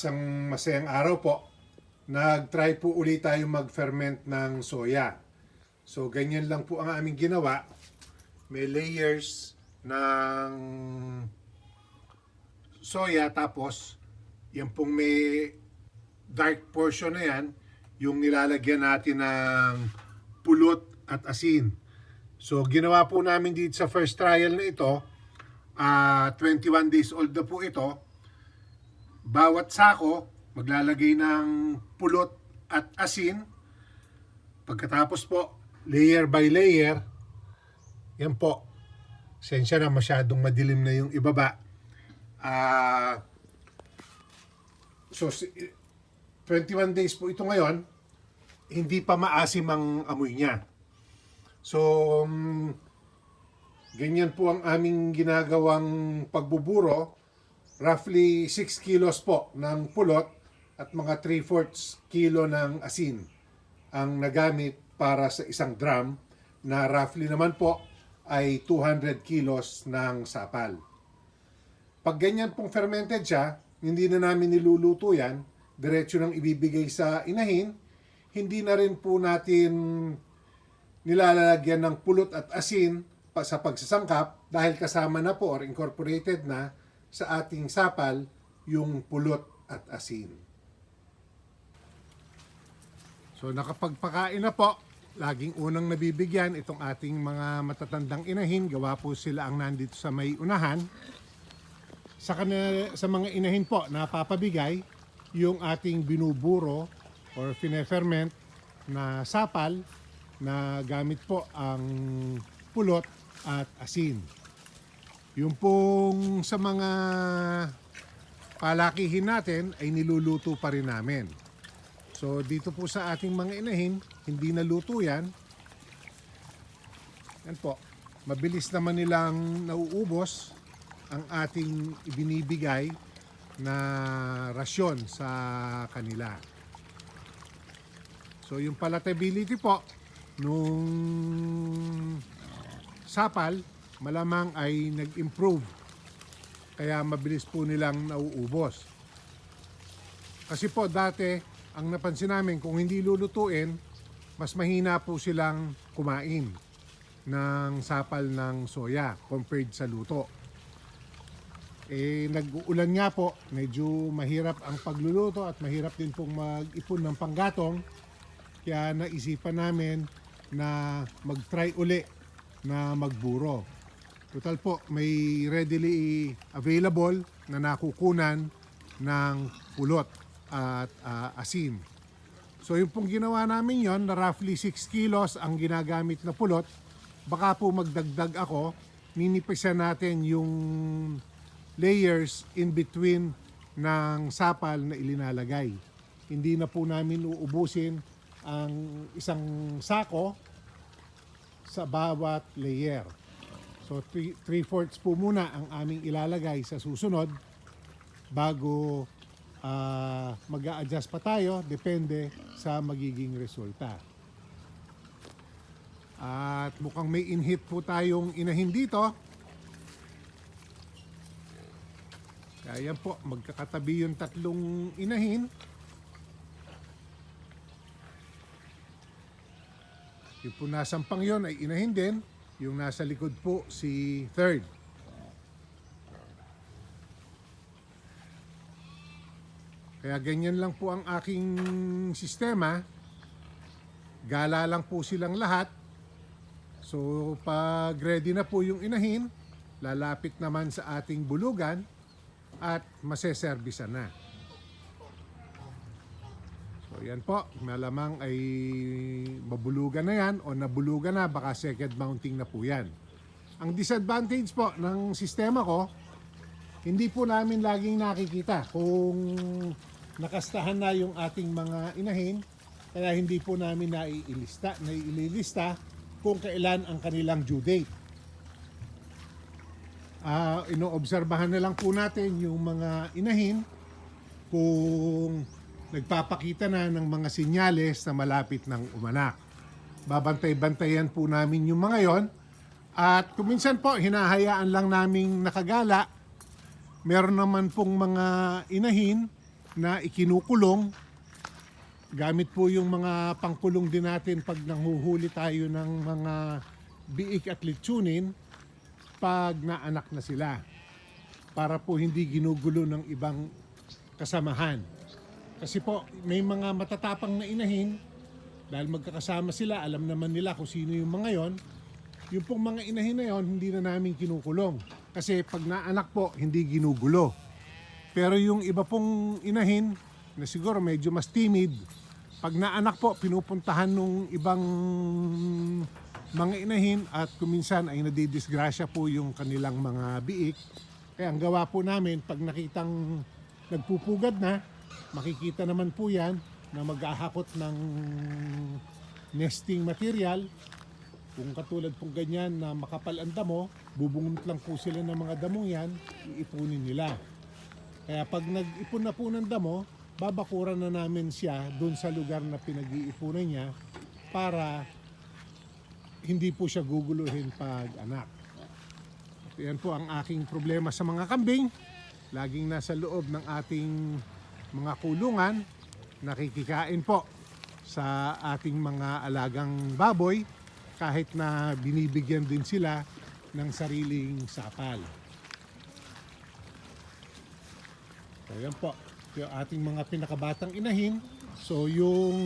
Isang masayang araw po. Nag-try po ulit tayo mag-ferment ng soya. So, ganyan lang po ang aming ginawa. May layers ng soya tapos yan pong may dark portion na yan yung nilalagyan natin ng pulot at asin. So, ginawa po namin dito sa first trial na ito. ah 21 days old na po ito. Bawat sako, maglalagay ng pulot at asin. Pagkatapos po, layer by layer, yan po. Sensya na masyadong madilim na yung ibaba. Ah, so, si- 21 days po ito ngayon, hindi pa maasim ang amoy niya. So, um, ganyan po ang aming ginagawang pagbuburo. Roughly 6 kilos po ng pulot at mga 3 fourths kilo ng asin ang nagamit para sa isang drum na roughly naman po ay 200 kilos ng sapal. Pag ganyan pong fermented siya, hindi na namin niluluto yan, diretso nang ibibigay sa inahin, hindi na rin po natin nilalagyan ng pulot at asin pa sa pagsasangkap dahil kasama na po or incorporated na sa ating sapal yung pulot at asin. So nakapagpakain na po, laging unang nabibigyan itong ating mga matatandang inahin, gawa po sila ang nandito sa may unahan. Sa, kanila, sa mga inahin po, napapabigay yung ating binuburo or fine-ferment na sapal na gamit po ang pulot at asin. Yung pong sa mga palakihin natin ay niluluto pa rin namin. So dito po sa ating mga inahin, hindi naluto yan. Yan po. Mabilis naman nilang nauubos ang ating ibinibigay na rasyon sa kanila. So yung palatability po nung sapal malamang ay nag-improve. Kaya mabilis po nilang nauubos. Kasi po dati ang napansin namin kung hindi lulutuin, mas mahina po silang kumain ng sapal ng soya compared sa luto. Eh, nag-uulan nga po, medyo mahirap ang pagluluto at mahirap din pong mag-ipon ng panggatong. Kaya naisipan namin na mag-try uli na magburo. Total po, may readily available na nakukunan ng pulot at ah, asin. So yung pong ginawa namin yon na roughly 6 kilos ang ginagamit na pulot, baka po magdagdag ako, ninipisan natin yung layers in between ng sapal na ilinalagay. Hindi na po namin uubusin ang isang sako sa bawat layer. So 3 fourths po muna ang aming ilalagay sa susunod bago ah, mag adjust pa tayo depende sa magiging resulta. At mukhang may inhit po tayong inahin dito. Kaya po, magkakatabi yung tatlong inahin. Yung po nasampang yon ay inahin din. Yung nasa likod po si third. Kaya ganyan lang po ang aking sistema. Gala lang po silang lahat. So pag ready na po yung inahin, lalapit naman sa ating bulugan at maseservisan na. Yan po, malamang ay mabulugan na yan o nabulugan na, baka second mounting na po yan. Ang disadvantage po ng sistema ko, hindi po namin laging nakikita kung nakastahan na yung ating mga inahin, kaya hindi po namin naiilista, naiililista kung kailan ang kanilang due date. Ah, inoobserbahan na lang po natin yung mga inahin kung nagpapakita na ng mga sinyales na malapit ng umanak. Babantay-bantayan po namin yung mga yon. At kuminsan po, hinahayaan lang naming nakagala. Meron naman pong mga inahin na ikinukulong. Gamit po yung mga pangkulong din natin pag nanghuhuli tayo ng mga biik at litsunin pag naanak na sila para po hindi ginugulo ng ibang kasamahan. Kasi po may mga matatapang na inahin dahil magkakasama sila, alam naman nila kung sino yung mga yon. Yung pong mga inahin na yon, hindi na namin kinukulong. Kasi pag naanak po, hindi ginugulo. Pero yung iba pong inahin, na siguro medyo mas timid, pag naanak po, pinupuntahan nung ibang mga inahin at kuminsan ay nadidisgrasya po yung kanilang mga biik. Kaya ang gawa po namin, pag nakitang nagpupugad na, makikita naman po yan na mag-ahakot ng nesting material. Kung katulad pong ganyan na makapal ang damo, bubungot lang po sila ng mga damong yan, iipunin nila. Kaya pag nag-ipon na po ng damo, babakuran na namin siya doon sa lugar na pinag-iipunan niya para hindi po siya guguluhin pag anak. At yan po ang aking problema sa mga kambing. Laging nasa loob ng ating mga kulungan, nakikikain po sa ating mga alagang baboy kahit na binibigyan din sila ng sariling sapal. So yan po, yung ating mga pinakabatang inahin. So yung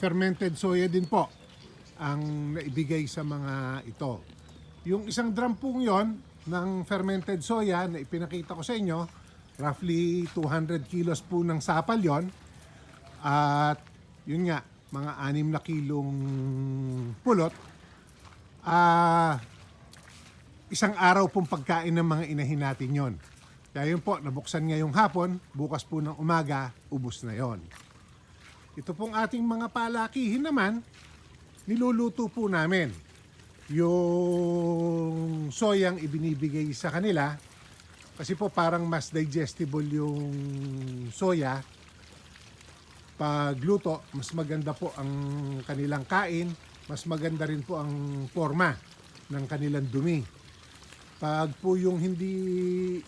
fermented soya din po ang naibigay sa mga ito. Yung isang drum pong yon ng fermented soya na ipinakita ko sa inyo, roughly 200 kilos po ng sapal yon at yun nga, mga 6 na kilong pulot. Ah, isang araw pong pagkain ng mga inahin natin yon. Kaya yun po, nabuksan ngayong hapon, bukas po ng umaga, ubos na yon. Ito pong ating mga palakihin naman, niluluto po namin. Yung soyang ibinibigay sa kanila, kasi po parang mas digestible yung soya. Pag luto, mas maganda po ang kanilang kain, mas maganda rin po ang forma ng kanilang dumi. Pag po yung hindi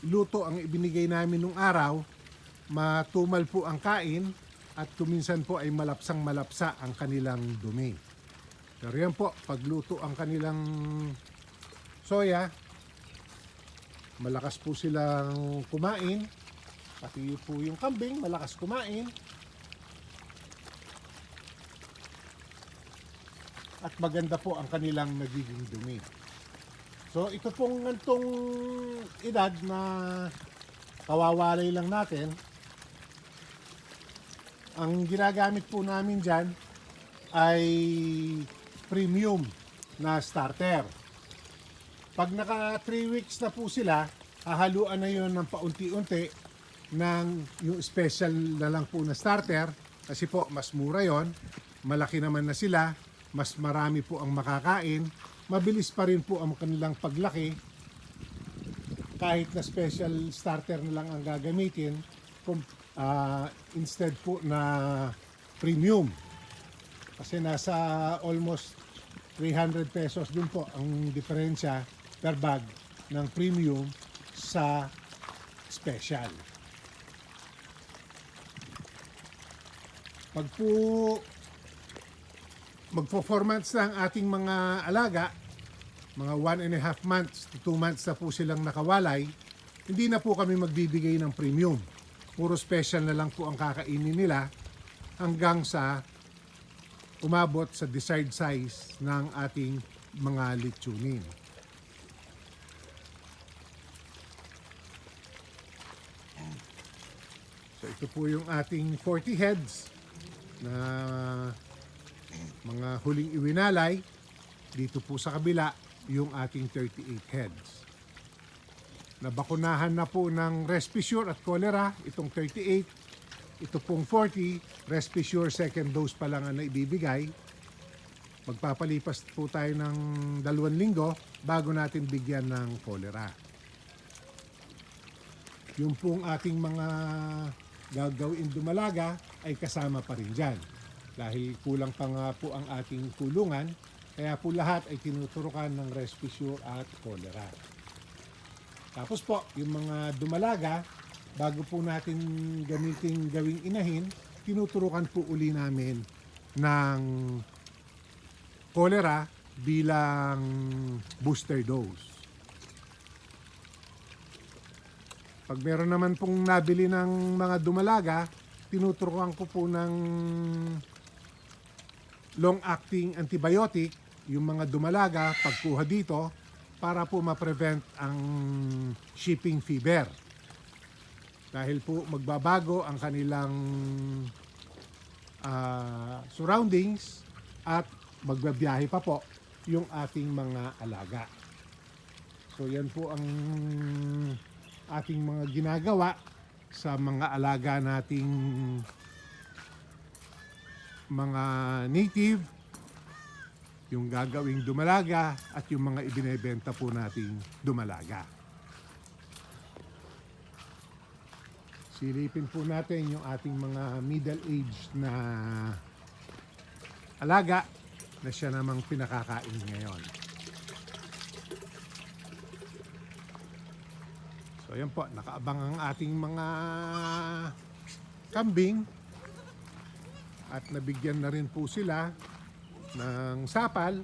luto ang ibinigay namin nung araw, matumal po ang kain at kuminsan po ay malapsang malapsa ang kanilang dumi. Pero yan po, pagluto ang kanilang soya, malakas po silang kumain. Pati po yung kambing, malakas kumain. At maganda po ang kanilang nagiging dumi. So ito pong ngantong edad na kawawalay lang natin, ang ginagamit po namin dyan ay premium na starter. Pag naka 3 weeks na po sila, hahaluan na yon ng paunti-unti ng yung special na lang po na starter. Kasi po mas mura yon malaki naman na sila mas marami po ang makakain mabilis pa rin po ang kanilang paglaki. Kahit na special starter na lang ang gagamitin kung, ah, instead po na premium. Kasi nasa almost 300 pesos din po ang diferensya per bag ng premium sa special. Pag po magpo-4 months na ang ating mga alaga, mga 1 and a half months to 2 months na po silang nakawalay, hindi na po kami magbibigay ng premium. Puro special na lang po ang kakainin nila hanggang sa umabot sa desired size ng ating mga litsunin. So ito po yung ating 40 heads na mga huling iwinalay. Dito po sa kabila yung ating 38 heads. Nabakunahan na po ng Respisure at Cholera itong 38. Ito pong 40, Respisure second dose pa lang ang naibibigay. Magpapalipas po tayo ng dalawang linggo bago natin bigyan ng cholera. Yung pong ating mga gagawin dumalaga ay kasama pa rin dyan. Dahil kulang pa nga po ang ating kulungan, kaya po lahat ay tinuturukan ng Respisure at cholera. Tapos po, yung mga dumalaga, bago po natin gamitin gawing inahin, tinuturukan po uli namin ng cholera bilang booster dose. Pag meron naman pong nabili ng mga dumalaga, tinuturuan ko po ng long-acting antibiotic, yung mga dumalaga, pagkuha dito, para po ma-prevent ang shipping fever. Dahil po magbabago ang kanilang ah, surroundings at magbabiyahe pa po yung ating mga alaga. So yan po ang ating mga ginagawa sa mga alaga nating mga native, yung gagawing dumalaga at yung mga ibinebenta po nating dumalaga. Silipin po natin yung ating mga middle-aged na alaga na siya namang pinakakain ngayon. So yan po, nakaabang ang ating mga kambing at nabigyan na rin po sila ng sapal.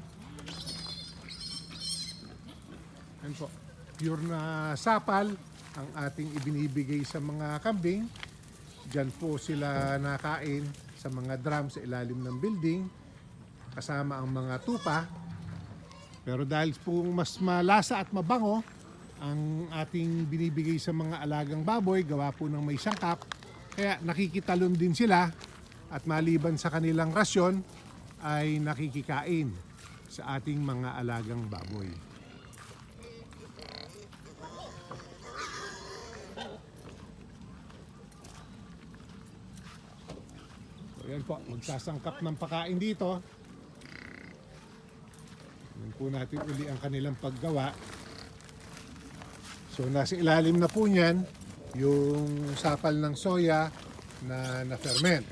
Yan po, pure na sapal ang ating ibinibigay sa mga kambing. Diyan po sila nakain sa mga drum sa ilalim ng building kasama ang mga tupa. Pero dahil po mas malasa at mabango ang ating binibigay sa mga alagang baboy, gawa po ng may sangkap, kaya nakikitalon din sila at maliban sa kanilang rasyon ay nakikikain sa ating mga alagang baboy. So yan po, magsasangkap ng pakain dito. Yan po natin uli ang kanilang paggawa. So nasa ilalim na po niyan yung sapal ng soya na na-ferment.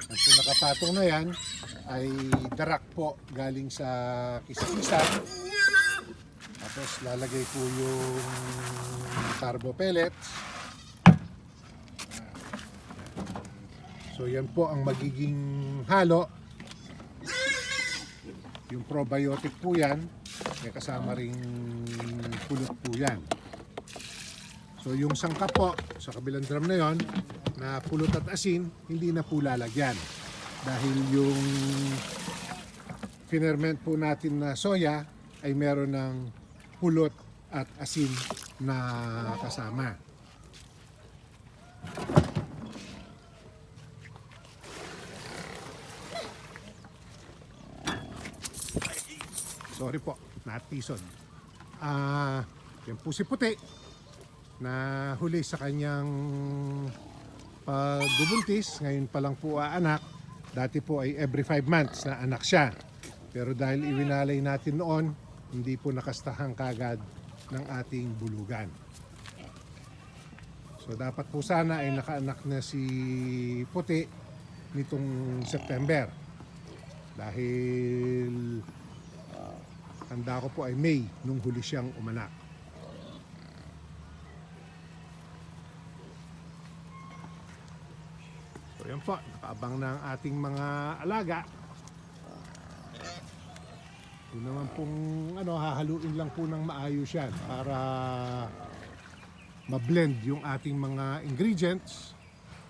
Ang po nakapatong na yan ay darak po galing sa kisa-kisa. Tapos lalagay po yung carbo pellets. So yan po ang magiging halo. Yung probiotic po yan. May kasama ring pulot po yan. So yung sangkap po sa kabilang drum na yon na pulot at asin, hindi na po lalagyan. Dahil yung finerment po natin na soya ay meron ng pulot at asin na kasama. Sorry po, natison. Ah, yan po si Puti na huli sa kanyang pagbubuntis. Ngayon pa lang po aanak. Dati po ay every 5 months na anak siya. Pero dahil iwinalay natin noon, hindi po nakastahang kagad ng ating bulugan. So dapat po sana ay nakaanak na si Puti nitong September. Dahil tanda ko po ay May nung huli siyang umanak. So yan po, nakaabang na ang ating mga alaga. Ito naman pong ano, hahaluin lang po ng maayos yan para ma-blend yung ating mga ingredients.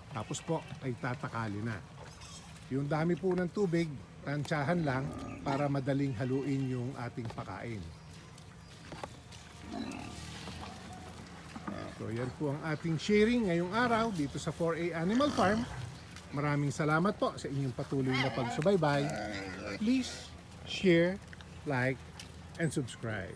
Tapos po ay tatakali na. Yung dami po ng tubig, tansyahan lang para madaling haluin yung ating pakain. So yan po ang ating sharing ngayong araw dito sa 4A Animal Farm. Maraming salamat po sa inyong patuloy na pagsubaybay. Please share, like, and subscribe.